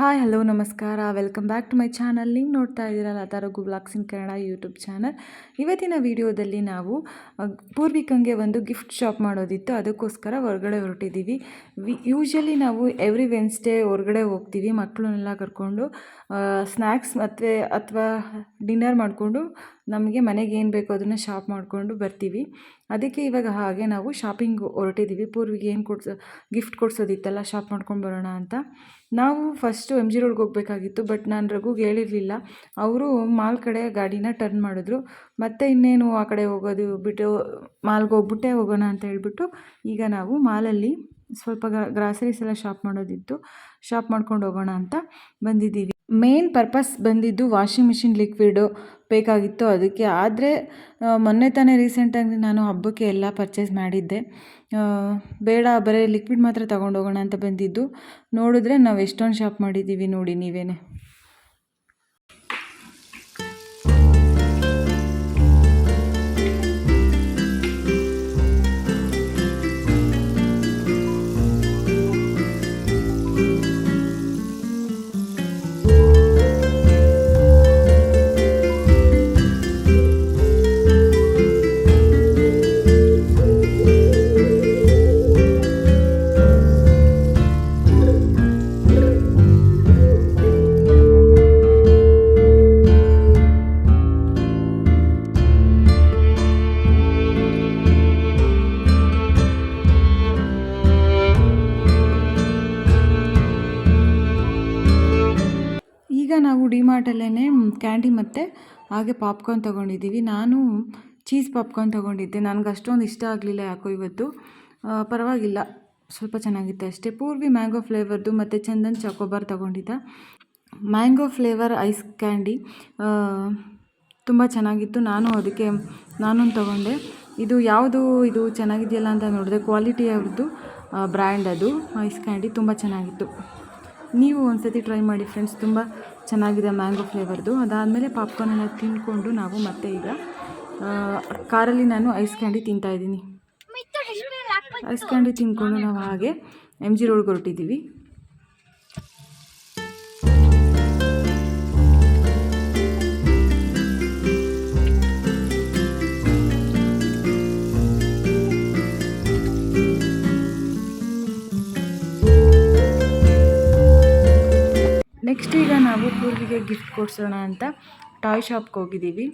Hi, hello, ನಮಸ್ಕಾರ. Welcome back to my channel. ನೀವು ನೋಡ್ತಾ ಇದ್ದೀರಲ್ಲ Taragu blogs in Kannada YouTube channel. ಇವತ್ತಿನ ವಿಡಿಯೋದಲ್ಲಿ ನಾವು ಪೂರ್ವಿಕಂಗೆ ಒಂದು ಗಿಫ್ಟ್ ಶಾಪ್ ಮಾಡೋದಿತ್ತು. ಅದಕ್ಕೋಸ್ಕರ ಹೊರಗಡೆ ಹೊರಟಿದ್ದೀವಿ. ವಿ ಯೂಶ್ವಲಿ ನಾವು ಎವ್ರಿ ವೆನ್ಸ್ಡೇ ಹೊರಗಡೆ ಹೋಗ್ತೀವಿ. ಮಕ್ಕಳನ್ನೆಲ್ಲ ಕರ್ಕೊಂಡು ಸ್ನ್ಯಾಕ್ಸ್ ಮತ್ತು, ಅಥವಾ ಡಿನ್ನರ್ ಮಾಡಿಕೊಂಡು ನಮಗೆ ಮನೆಗೆ ಏನು ಬೇಕೋ ಅದನ್ನು ಶಾಪ್ ಮಾಡಿಕೊಂಡು ಬರ್ತೀವಿ. ಅದಕ್ಕೆ ಇವಾಗ ಹಾಗೆ ನಾವು ಶಾಪಿಂಗ್ ಹೊರಟಿದ್ದೀವಿ. ಪೂರ್ವಿಗೆ ಏನು ಕೊಡ್ಸೋ, ಗಿಫ್ಟ್ ಕೊಡ್ಸೋದಿತ್ತಲ್ಲ, ಶಾಪ್ ಮಾಡ್ಕೊಂಡು ಬರೋಣ ಅಂತ. ನಾವು ಫಸ್ಟು ಎಂ ಜಿ ರೋಡ್ಗೆ ಹೋಗಬೇಕಾಗಿತ್ತು ಬಟ್ ನಾನು ರಘುಗೆ ಹೇಳಿರಲಿಲ್ಲ. ಅವರು ಮಾಲ್ ಕಡೆ ಗಾಡಿನ ಟರ್ನ್ ಮಾಡಿದ್ರು. ಮತ್ತೆ ಇನ್ನೇನು ಆ ಕಡೆ ಹೋಗೋದು ಬಿಟ್ಟು, ಮಾಲ್ಗೆ ಹೋಗ್ಬಿಟ್ಟೆ ಹೋಗೋಣ ಅಂತ ಹೇಳಿಬಿಟ್ಟು, ಈಗ ನಾವು ಮಾಲಲ್ಲಿ ಸ್ವಲ್ಪ ಗ್ರಾಸರೀಸ್ ಎಲ್ಲ ಶಾಪ್ ಮಾಡೋದಿತ್ತು. ಶಾಪ್ ಮಾಡ್ಕೊಂಡು ಹೋಗೋಣ ಅಂತ ಬಂದಿದ್ದೀವಿ. ಮೇನ್ ಪರ್ಪಸ್ ಬಂದಿದ್ದು ವಾಷಿಂಗ್ ಮಿಷಿನ್ ಲಿಕ್ವಿಡು ಬೇಕಾಗಿತ್ತು ಅದಕ್ಕೆ. ಆದರೆ ಮೊನ್ನೆ ತಾನೇ ರೀಸೆಂಟಾಗಿ ನಾನು ಹಬ್ಬಕ್ಕೆ ಎಲ್ಲ ಪರ್ಚೇಸ್ ಮಾಡಿದ್ದೆ. ಬೇಡ, ಬರೀ ಲಿಕ್ವಿಡ್ ಮಾತ್ರ ತೊಗೊಂಡೋಗೋಣ ಅಂತ ಬಂದಿದ್ದು. ನೋಡಿದ್ರೆ ನಾವು ಎಷ್ಟೊಂದು ಶಾಪ್ ಮಾಡಿದ್ದೀವಿ ನೋಡಿ ನೀವೇನೆ. ನಾವು ಡಿಮಾರ್ಟಲ್ಲೇ ಕ್ಯಾಂಡಿ ಮತ್ತು ಹಾಗೆ ಪಾಪ್ಕಾರ್ನ್ ತೊಗೊಂಡಿದ್ದೀವಿ. ನಾನು ಚೀಸ್ ಪಾಪ್ಕಾರ್ನ್ ತೊಗೊಂಡಿದ್ದೆ. ನನಗೆ ಅಷ್ಟೊಂದು ಇಷ್ಟ ಆಗಲಿಲ್ಲ ಯಾಕೋ ಇವತ್ತು. ಪರವಾಗಿಲ್ಲ. ಸ್ವಲ್ಪ ಚೆನ್ನಾಗಿತ್ತು ಅಷ್ಟೇ. ಪೂರ್ವಿ ಮ್ಯಾಂಗೋ ಫ್ಲೇವರ್ದು ಮತ್ತು ಚಂದನ್ ಚಾಕೋಬಾರ್ ತೊಗೊಂಡಿದ್ದ. ಮ್ಯಾಂಗೋ ಫ್ಲೇವರ್ ಐಸ್ ಕ್ಯಾಂಡಿ ತುಂಬ ಚೆನ್ನಾಗಿತ್ತು. ನಾನು ಅದಕ್ಕೆ ನಾನು ತೊಗೊಂಡೆ. ಇದು ಯಾವುದು, ಇದು ಚೆನ್ನಾಗಿದೆಯಲ್ಲ ಅಂತ ನೋಡಿದೆ. ಕ್ವಾಲಿಟಿ ಅವ್ರದ್ದು ಬ್ರ್ಯಾಂಡ್ ಅದು. ಐಸ್ ಕ್ಯಾಂಡಿ ತುಂಬ ಚೆನ್ನಾಗಿತ್ತು. ನೀವು ಒಂದು ಸತಿ ಟ್ರೈ ಮಾಡಿ ಫ್ರೆಂಡ್ಸ್ ತುಂಬ ಚೆನ್ನಾಗಿದೆ ಮ್ಯಾಂಗೋ ಫ್ಲೇವರ್ದು ಅದಾದಮೇಲೆ ಪಾಪ್ಕಾರ್ನ್ ಎಲ್ಲ ತಿಂದ್ಕೊಂಡು ನಾವು ಮತ್ತೆ ಈಗ ಕಾರಲ್ಲಿ ನಾನು ಐಸ್ ಕ್ಯಾಂಡಿ ತಿಂತಾಯಿದ್ದೀನಿ ಐಸ್ ಕ್ಯಾಂಡಿ ತಿಂದ್ಕೊಂಡು ನಾವು ಹಾಗೆ ಎಂ ಜಿ ರೋಡ್ಗೆ ಹೊರಟಿದ್ದೀವಿ. ನೆಕ್ಸ್ಟ್ ಈಗ ನಾವು ಪೂರ್ವಿಗೆ ಗಿಫ್ಟ್ ಕೊಡ್ಸೋಣ ಅಂತ ಟಾಯ್ ಶಾಪ್ಗೆ ಹೋಗಿದ್ದೀವಿ.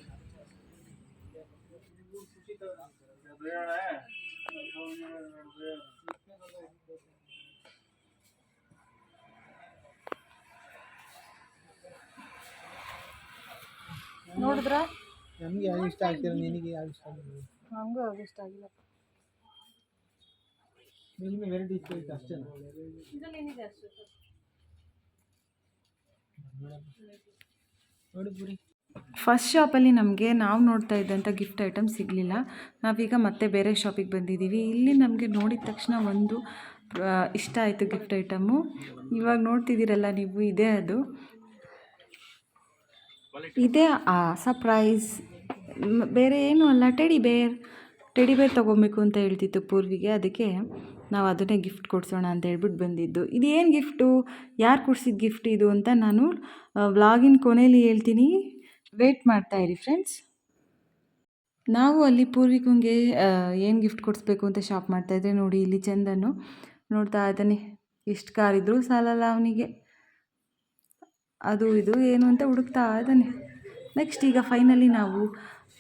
ನೋಡಿದ್ರ? ನಮಗೆ ಯಾವ ಇಷ್ಟ ಆಗ್ತಿಲ್ಲ ನಿನಗೆ ಯಾವ ಇಷ್ಟ ಆಗಿಲ್ಲ ನಮಗೂ ಅದು ಇಷ್ಟ ಆಗಿಲ್ಲ. ನಿಮಗೆ ವೆರೈಟಿ ಇತ್ತು ಅಷ್ಟೇ ಇದು ನಿನಗೆ ಪುರಿ ಫಸ್ಟ್ ಶಾಪಲ್ಲಿ ನಮಗೆ ನಾವು ನೋಡ್ತಾ ಇದ್ದಂಥ ಗಿಫ್ಟ್ ಐಟಮ್ ಸಿಗಲಿಲ್ಲ. ನಾವೀಗ ಮತ್ತೆ ಬೇರೆ ಶಾಪಿಗೆ ಬಂದಿದ್ದೀವಿ ಇಲ್ಲಿ ನಮಗೆ ನೋಡಿದ ತಕ್ಷಣ ಒಂದು ಇಷ್ಟ ಆಯಿತು ಗಿಫ್ಟ್ ಐಟಮು ಇವಾಗ ನೋಡ್ತಿದ್ದೀರಲ್ಲ ನೀವು, ಇದೇ ಅದು. ಇದೇ ಸರ್ಪ್ರೈಸ್ ಬೇರೆ ಏನೂ ಅಲ್ಲ ಟೆಡಿ ಬೇರ್ ಟೆಡಿ ಬೇರ್ ತೊಗೊಬೇಕು ಅಂತ ಹೇಳ್ತಿತ್ತು ಪೂರ್ವಿಗೆ, ಅದಕ್ಕೆ. ನಾವು ಅದನ್ನೇ ಗಿಫ್ಟ್ ಕೊಡ್ಸೋಣ ಅಂತ ಹೇಳ್ಬಿಟ್ಟು ಬಂದಿದ್ದು. ಇದು ಏನು ಗಿಫ್ಟು ಯಾರು ಕೊಡ್ಸಿದ ಗಿಫ್ಟ್ ಇದು ಅಂತ ನಾನು ವ್ಲಾಗಿನ ಕೊನೆಯಲ್ಲಿ ಹೇಳ್ತೀನಿ. ಮಾಡ್ತಾ ಇರಿ ಫ್ರೆಂಡ್ಸ್ ನಾವು ಅಲ್ಲಿ ಪೂರ್ವಿಕಂಗೆ ಏನು ಗಿಫ್ಟ್ ಕೊಡಿಸ್ಬೇಕು ಅಂತ ಶಾಪ್ ಮಾಡ್ತಾಯಿದ್ರೆ ನೋಡಿ ಇಲ್ಲಿ ಚಂದನು ನೋಡ್ತಾ ಇದ್ದಾನೆ. ಎಷ್ಟು ಕಾರಿದ್ರು ಸಾಲಲ್ಲ ಅವನಿಗೆ. ಅದು ಇದು ಏನು ಅಂತ ಹುಡುಕ್ತಾ ಇದ್ದಾನೆ. ನೆಕ್ಸ್ಟ್ ಈಗ ಫೈನಲಿ ನಾವು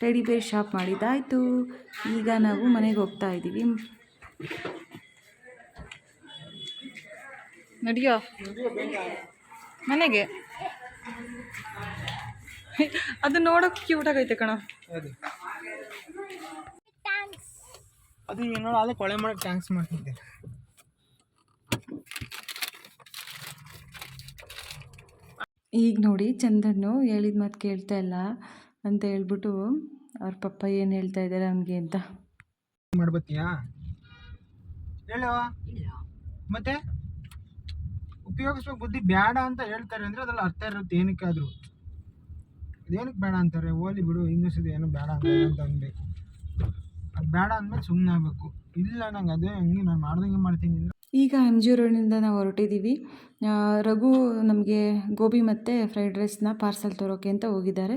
ಟೆಡಿ ಬೇರ್ ಶಾಪ್ ಮಾಡಿದ್ದಾಯಿತು ಈಗ ನಾವು ಮನೆಗೆ ಹೋಗ್ತಾ ಇದ್ದೀವಿ ನಡಿಯೋ? ಮನೆಗೆ? ಅದು ನೋಡೋಕೆ ಕ್ಯೂಟ್ ಆಗೈತೆ ಕಣ. ಅದು. ಅದು ಏನೋ ಅಲ್ಲೇ ಕೊಳೆ ಮಾಡಕ್ಕೆ ಟ್ಯಾಂಕ್ಸ್ ಮಾಡ್ತಿದ್ದೆ. ಈಗ ನೋಡಿ ಚಂದನ್ನು ಹೇಳಿದ ಮಾತು ಕೇಳ್ತಾ ಇಲ್ಲ ಅಂತ ಹೇಳ್ಬಿಟ್ಟು ಅವ್ರ ಪಪ್ಪ ಏನು ಹೇಳ್ತಾ ಇದ್ದಾರೆ ಅವನಿಗೆ ಅಂತ. ಮಾಡ್ಬತ್ತೀಯಾ? ಹೇಳೋ. ಮತ್ತೆ? ಉಪಯೋಗಿಸ್ಬೇಕು ಬುದ್ಧಿ ಬೇಡ ಅಂತ ಹೇಳ್ತಾರೆ ಅಂದ್ರೆ ಅದ್ರಲ್ಲಿ ಅರ್ಥ ಇರುತ್ತೆ ಏನಕ್ಕಾದರೂ ಅದೇನಕ್ಕೆ ಬೇಡ ಅಂತಾರೆ? ಓಲಿ ಬಿಡು ಇನ್ನೊಂದ್ಸತಿ ಏನು ಬೇಡ ಅಂತ ಅಂತ ಅನ್ಬೇಕು ಅದು ಬೇಡ ಅಂದ್ಮೇಲೆ ಸುಮ್ಮನೆ ಆಗಬೇಕು. ಇಲ್ಲ ನಂಗೆ ಅದೇ ಹಂಗೆ ನಾನು ಮಾಡ್ದಂಗೆ ಮಾಡ್ತೀನಿ ಅಂದ್ರೆ. ಈಗ ಎಂ ಜಿ ರೋಡಿಂದ ನಾವು ಹೊರಟಿದ್ದೀವಿ. ರಘು ನಮಗೆ ಗೋಬಿ ಮತ್ತು ಫ್ರೈಡ್ ರೈಸ್ನ ಪಾರ್ಸಲ್ ತರೋಕೆ ಅಂತ ಹೋಗಿದ್ದಾರೆ.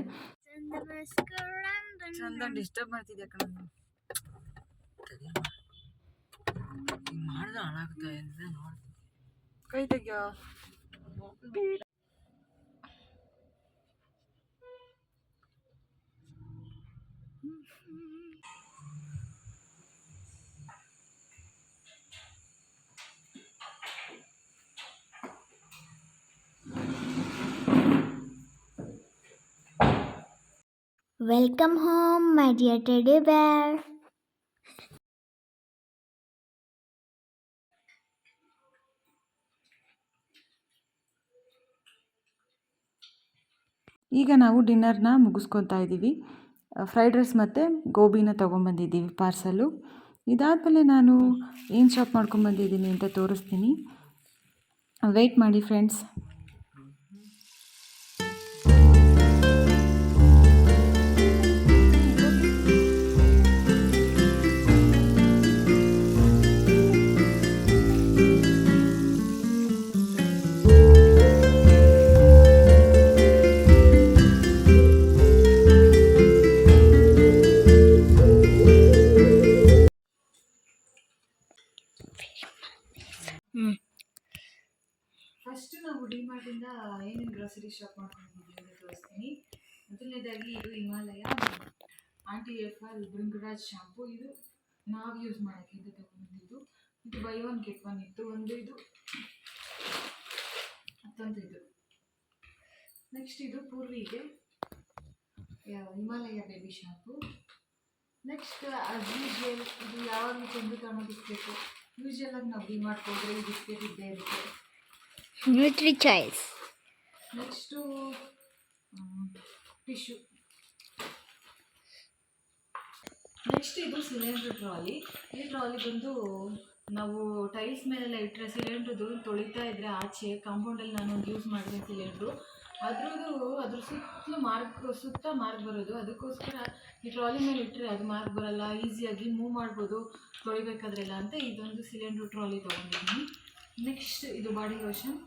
ಡಿಸ್ಟರ್ಬ್ ಮಾಡ್ತಿದ್ಯಾ ಕಣ ಹಾಳಾಗುತ್ತೆ ನೋಡ್ತೀನಿ Welcome home, my dear teddy bear. ಈಗ ನಾವು ಡಿನ್ನರ್ನ ಮುಗಿಸ್ಕೊತಾ ಇದ್ದೀವಿ. ಫ್ರೈಡ್ ರೈಸ್ ಮತ್ತು ಗೋಬಿನ ತೊಗೊಂಬಂದಿದ್ದೀವಿ ಪಾರ್ಸಲು ಇದಾದಮೇಲೆ ನಾನು ಏನು ಶಾಪ್ ಮಾಡ್ಕೊಂಬಂದಿದ್ದೀನಿ ಅಂತ ತೋರಿಸ್ತೀನಿ. ವೆಯ್ಟ್ ಮಾಡಿ ಫ್ರೆಂಡ್ಸ್. ಏನೇನು ಗ್ರಾಸರಿ ಶಾಪ್ ಮಾಡ್ಕೊಂಡಿದ್ದೀವಿ ಅಂತ ತೋರಿಸ್ತೀನಿ. ಮೊದಲನೇದಾಗಿ ಇದು Himalaya. Anti F R Bhringraj shampoo ಇದು ನಾವು ಯೂಸ್ ಮಾಡೋಕ್ಕೆ ಅಂತ ತಗೊಂಡಿದ್ದು ಇದು ಬೈ ಒನ್ ಗೆಟ್ ಒನ್ ಇತ್ತು. ಒಂದು ಇದು, ಮತ್ತೊಂದು ಇದು. ನೆಕ್ಸ್ಟ್ ಇದು ಪೂರ್ವಿಗೆ. Himalaya baby shampoo next as usual ಇದು ಯಾವಾಗಲೂ ತಂದು ತಗೊಂಡಿಸ್ಬೇಕು ಯೂಶುವಲ್ ಆಗಿ ನಾವು ಬಿ ಮಾಡ್ಕೊಂಡ್ರೆ ಈ ಬಿಸ್ಕೆಟ್ ಇದ್ದೇ ಇರುತ್ತೆ. Nutri Choice. Next tissue. Next ಇದು ಸಿಲಿಂಡ್ರ್ ಟ್ರಾಲಿ. ಈ ಟ್ರಾಲಿ ಬಂದು ನಾವು ಟೈಲ್ಸ್ ಮೇಲೆಲ್ಲ ಇಟ್ಟರೆ ಸಿಲಿಂಡ್ರದ್ದು ತೊಳಿತಾ ಇದ್ದರೆ ಆಚೆ ಕಾಂಪೌಂಡಲ್ಲಿ ನಾನು ಯೂಸ್ ಮಾಡಿದೆ ಸಿಲಿಂಡ್ರು. ಅದ್ರದ್ದು, ಅದ್ರ ಸುತ್ತಲೂ ಮಾರ್ಕ್, ಸುತ್ತ ಮಾರ್ಕ್ ಬರೋದು. ಅದಕ್ಕೋಸ್ಕರ ಈ ಟ್ರಾಲಿ ಮೇಲೆ ಇಟ್ಟರೆ ಅದು ಮಾರ್ಕ್ ಬರಲ್ಲ ಈಸಿಯಾಗಿ ಮೂವ್ ಮಾಡ್ಬೋದು, ತೊಳಿಬೇಕಾದ್ರೆಲ್ಲ ಅಂತ ಇದೊಂದು ಸಿಲಿಂಡ್ರ್ ಟ್ರಾಲಿ ತೊಗೊಂಡಿದ್ದೀನಿ. ನೆಕ್ಸ್ಟ್ ಇದು ಬಾಡಿ ಲೋಷನ್.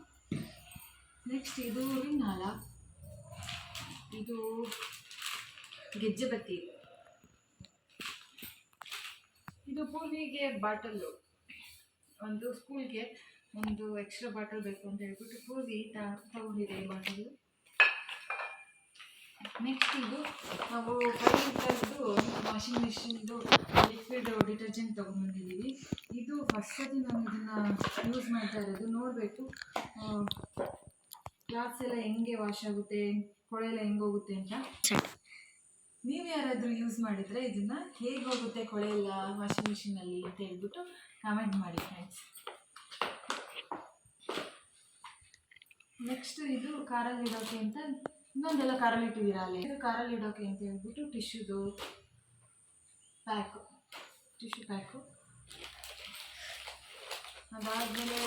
ನೆಕ್ಸ್ಟ್ ಇದು ರಿನ್ನಾಲ ಇದು ಗೆಜ್ಜೆ ಬತ್ತಿ. ಇದು ಪೂರ್ವಿಗೆ ಬಾಟಲ್ಲು. ಒಂದು ಸ್ಕೂಲ್ಗೆ ಒಂದು ಎಕ್ಸ್ಟ್ರಾ ಬಾಟಲ್ ಬೇಕು ಅಂತ ಹೇಳ್ಬಿಟ್ಟು ಪೂರ್ವಿ ತಗೊಂಡಿದೆ ಈ ಬಾಟಲು ನೆಕ್ಸ್ಟ್ ಇದು ನಾವು ಕೈದು ವಾಷಿಂಗ್ ಮಿಷಿನ್ದು ಲಿಕ್ವಿಡ್ ಡಿಟರ್ಜೆಂಟ್ ತೊಗೊಂಡ್ಬಂದಿದ್ದೀವಿ ಇದು ಫಸ್ಟ್ ಸತಿ ನಾನು ಇದನ್ನು ಯೂಸ್ ಮಾಡ್ತಾ ಇರೋದು. ನೋಡಬೇಕು. ಕ್ಲಾತ್ಸ್ ಎಲ್ಲ ಹೆಂಗೆ ವಾಶ್ ಆಗುತ್ತೆ? ಕೊಳೆ ಎಲ್ಲ ಹೆಂಗೆ ಹೋಗುತ್ತೆ ಅಂತ? ನೀವು ಯಾರಾದರೂ ಯೂಸ್ ಮಾಡಿದರೆ ಇದನ್ನು ಹೇಗೆ ಹೋಗುತ್ತೆ ಕೊಳೆ ಎಲ್ಲ ವಾಷಿಂಗ್ ಮಿಷಿನಲ್ಲಿ ಅಂತ ಹೇಳ್ಬಿಟ್ಟು ಕಮೆಂಟ್ ಮಾಡಿ ಫ್ರೆಂಡ್ಸ್ ನೆಕ್ಸ್ಟ್ ಇದು ಕಾರಲ್ಲಿ ಇಡೋಕೆ ಅಂತ ಇನ್ನೊಂದೆಲ್ಲ ಕಾರಲ್ಲಿ ಇಟ್ಟಿದ್ದೀರಾ ಅಲ್ಲಿ? ಇದು ಕಾರಲ್ಲಿ ಇಡೋಕೆ ಅಂತ ಹೇಳ್ಬಿಟ್ಟು ಟಿಶ್ಯೂದು ಪ್ಯಾಕು ಟಿಶ್ಯೂ ಪ್ಯಾಕು ಅದಾದಮೇಲೆ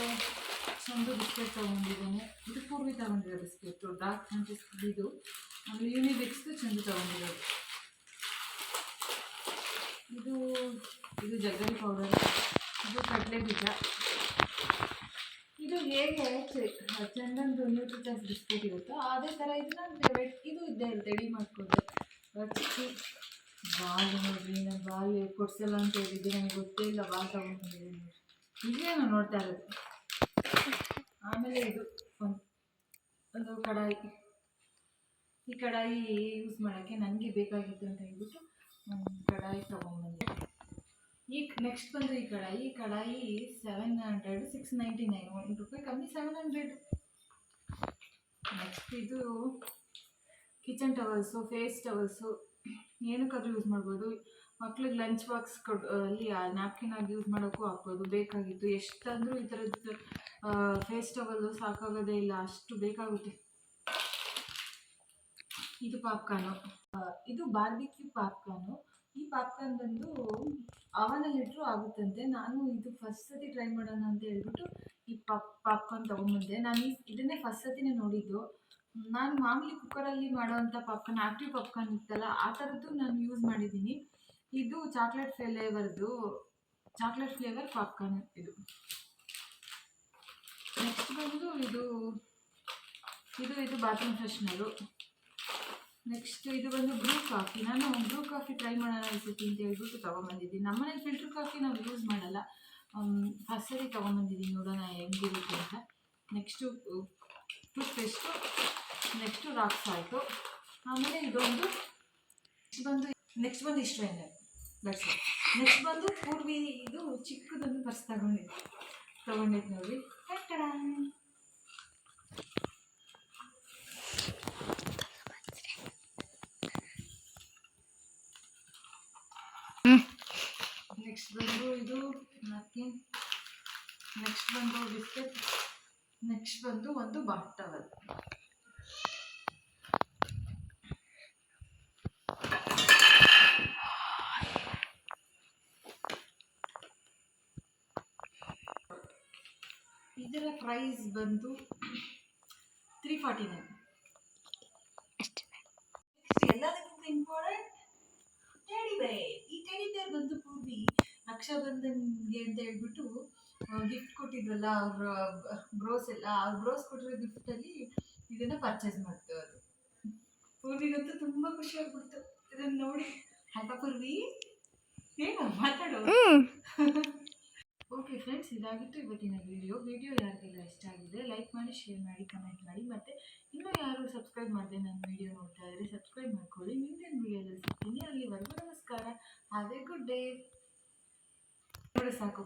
ಚಂದು ಬಿಸ್ಕೆಟ್ ತೊಗೊಂಡಿದ್ದೇನೆ. ಇದು ಪೂರ್ವಿ ತೊಗೊಂಡಿರೋ ಬಿಸ್ಕೆಟು ಡಾರ್ಕ್ ಫ್ಯಾಂಟಸ್ ಇದು. ಆಮೇಲೆ ಯೂನಿಬಿಕ್ಸ್ದು ಚೆಂದ ತೊಗೊಂಡಿರೋದು. ಇದು ಇದು ಜಗ್ಗರಿ ಪೌಡರ್ ಇದು ಕಡಲೆ ಬೀಜ. ಇದು ಹೇಗೆ ಚಂದಂದು ನ್ಯೂಟ್ರಿಟಸ್ ಬಿಸ್ಕೆಟ್ ಇರುತ್ತೋ, ಅದೇ ಥರ ಇದನ್ನ ಇದು ಇದ್ದೇ ರೆಡಿ ಮಾಡ್ಕೊಂಡು ಬಟ್ ಬಾಲ್ ನೋಡ್ರಿ, ನಾನು ಬಾಲ್ ಕೊಡ್ಸಲ್ಲ ಅಂತ ಹೇಳಿದ್ದೆ, ನನಗೆ ಗೊತ್ತೇ ಇಲ್ಲ, ಬಾಲ್ ತೊಗೊಂಡಿದ್ದೀನಿ ಇದೇ ನಾನು ನೋಡ್ತಾ ಇರೋದು? ಆಮೇಲೆ ಇದು ಒಂದು ಕಡಾಯಿ. ಈ ಕಡಾಯಿ ಯೂಸ್ ಮಾಡೋಕ್ಕೆ ನನಗೆ ಬೇಕಾಗಿತ್ತು ಅಂತ ಹೇಳ್ಬಿಟ್ಟು ಒಂದು ಕಡಾಯಿ ತೊಗೊಂಬಂದೆ ಈಗ ನೆಕ್ಸ್ಟ್ ಬಂದು ಈ ಕಡಾಯಿ ಈ kadai seven hundred six ninety nine one ರುಪಾಯಿ ಕಮ್ಮಿ ಸೆವೆನ್ ಹಂಡ್ರೆಡ್ ನೆಕ್ಸ್ಟ್ ಇದು ಕಿಚನ್ ಟವಲ್ಸು ಫೇಸ್ ಟವಲ್ಸು ಏನಕ್ಕಾದ್ರೂ ಯೂಸ್ ಮಾಡ್ಬೋದು. ಮಕ್ಳಿಗೆ ಲಂಚ್ ಬಾಕ್ಸ್ ಕೊಡ್, ಅಲ್ಲಿ ನ್ಯಾಪ್ಕಿನ್ ಆಗಿ ಯೂಸ್ ಮಾಡೋಕ್ಕೂ ಹಾಕ್ಬೋದು. ಬೇಕಾಗಿತ್ತು ಎಷ್ಟಾದರೂ ಈ ಥರದ್ದು ಫೇಸ್ ಟವಲ್ಲು ಸಾಕಾಗೋದೇ ಇಲ್ಲ, ಅಷ್ಟು ಬೇಕಾಗುತ್ತೆ. ಇದು ಪಾಪ್ಕಾರ್ನು. ಇದು ಬಾರ್ಬಿಕ್ಯೂ ಪಾಪ್ಕಾರ್ನು. ಈ ಪಾಪ್ಕಾರ್ನ್ ಬಂದು ಅವನಲ್ಲಿ ಇಟ್ಟರು ಆಗುತ್ತಂತೆ. ನಾನು ಇದು ಫಸ್ಟ್ ಸತಿ ಟ್ರೈ ಮಾಡೋಣ ಅಂತ ಹೇಳ್ಬಿಟ್ಟು ಈ ಪಾಪ್, ಪಾಪ್ಕಾರ್ನ್ ತೊಗೊಂಬಂದೆ ನಾನು ಇದನ್ನೇ ಫಸ್ಟ್ ಸತಿನೇ ನೋಡಿದ್ದು. ನಾನು ಮಾಮೂಲಿ ಕುಕ್ಕರಲ್ಲಿ ಮಾಡುವಂಥ ಪಾಪ್ಕಾರ್ನ್ ಆ್ಯಕ್ಟಿವ್ ಪಾಪ್ಕಾರ್ನ್ ಇತ್ತಲ್ಲ, ಆ ಥರದ್ದು ನಾನು ಯೂಸ್ ಮಾಡಿದ್ದೀನಿ. ಇದು ಚಾಕ್ಲೇಟ್ ಫ್ಲೇವರ್ದು ಚಾಕ್ಲೇಟ್ ಫ್ಲೇವರ್ ಪಾಪ್ಕಾರ್ನ್ ಇದು. ನೆಕ್ಸ್ಟ್ ಬಂದು ಇದು ಇದು ಇದು ಬಾತ್ರೂಮ್ ಫ್ರೆಶ್ನರು ನೆಕ್ಸ್ಟ್ ಇದು ಬಂದು ಬ್ರೂ ಕಾಫಿ ನಾನು ಬ್ಲೂ ಕಾಫಿ ಟ್ರೈ ಮಾಡೋಣ ಅನಿಸುತ್ತೆ ಅಂತ ಹೇಳ್ಬಿಟ್ಟು ತೊಗೊಂಬಂದಿದ್ದೀನಿ. ನಮ್ಮನೇಲಿ ಫಿಲ್ಟರ್ ಕಾಫಿ ನಾವು ಯೂಸ್ ಮಾಡಲ್ಲ. ಫಸ್ಟ್ ಸರಿ ತೊಗೊಂಬಂದಿದ್ದೀನಿ ನೋಡೋಣ ಹೆಂಗಿರುತ್ತೆ ಅಂತ. Next toothpaste next rock salt ಆಮೇಲೆ ಇದೊಂದು ನೆಕ್ಸ್ಟ್ ಬಂದು ನೆಕ್ಸ್ಟ್ ಬಂದು ಇಷ್ಟು ಬಟ್ ನೆಕ್ಸ್ಟ್ ಬಂದು ಪೂರ್ವಿ ಇದು ಚಿಕ್ಕದೊಂದು ಪರ್ಸ್ ತಗೊಂಡಿದ್ದೆ. ತಗೊಂಡಿದ್ದು ನೋಡಿ. ನೆಕ್ಸ್ಟ್ ಬಂದು ಇದು napkin. ನೆಕ್ಸ್ಟ್ ಬಂದು ಬಿಸ್ಕೆಟ್ ನೆಕ್ಸ್ಟ್ ಬಂದು ಒಂದು ಟವಲ್ ಇದರ ಪ್ರೈಸ್ ಬಂದು ತ್ರೀ ಫಾರ್ಟಿ ನೈನ್ ಎಲ್ಲದಕ್ಕಿಂತ ಇಂಪಾರ್ಟೆಂಟ್ ಟೆಡಿ ಬೇರ್ ಈ ಟೆಡಿ ಬೇರ್ ಬಂದು ಪೂರ್ವಿ ರಕ್ಷಾಬಂಧನ್ಗೆ ಅಂತ ಹೇಳ್ಬಿಟ್ಟು ಗಿಫ್ಟ್ ಕೊಟ್ಟಿದ್ರಲ್ಲ ಅವ್ರ ಬ್ರೋಸ್ ಎಲ್ಲ ಅವ್ರ ಬ್ರೋಸ್ ಕೊಟ್ಟಿರೋ ಗಿಫ್ಟಲ್ಲಿ ಇದನ್ನು ಪರ್ಚೇಸ್ ಮಾಡ್ತು ಅದು ಪೂರ್ವಿಗಂತೂ ತುಂಬ ಖುಷಿ ಆಗ್ಬಿಡ್ತು. ಇದನ್ನು ನೋಡಿ ಅಲ್ವಾ ಪೂರ್ವಿ ಏನು ಮಾತಾಡೋ ಓಕೆ ಫ್ರೆಂಡ್ಸ್ ಇದಾಗಿತ್ತು ಇವತ್ತಿನ ವಿಡಿಯೋ ವಿಡಿಯೋ ಯಾರಿಗೆಲ್ಲ ಇಷ್ಟ ಆಗಿದೆ ಲೈಕ್ ಮಾಡಿ ಶೇರ್ ಮಾಡಿ ಕಮೆಂಟ್ ಮಾಡಿ. ಮತ್ತು ಇನ್ನೂ ಯಾರು ಸಬ್ಸ್ಕ್ರೈಬ್ ಮಾಡಿದೆ ನನ್ನ ವಿಡಿಯೋ ನೋಡ್ತಾ ಇದ್ದರೆ ಸಬ್ಸ್ಕ್ರೈಬ್ ಮಾಡ್ಕೊಳ್ಳಿ. ಮುಂದಿನ ವಿಡಿಯೋದಲ್ಲಿ ಸಿಗ್ತೀನಿ. ಅಲ್ಲಿವರೆಗೂ ನಮಸ್ಕಾರ. ಹ್ಯಾವ್ ಎ ಗುಡ್ ಡೇ ಸಾಕು.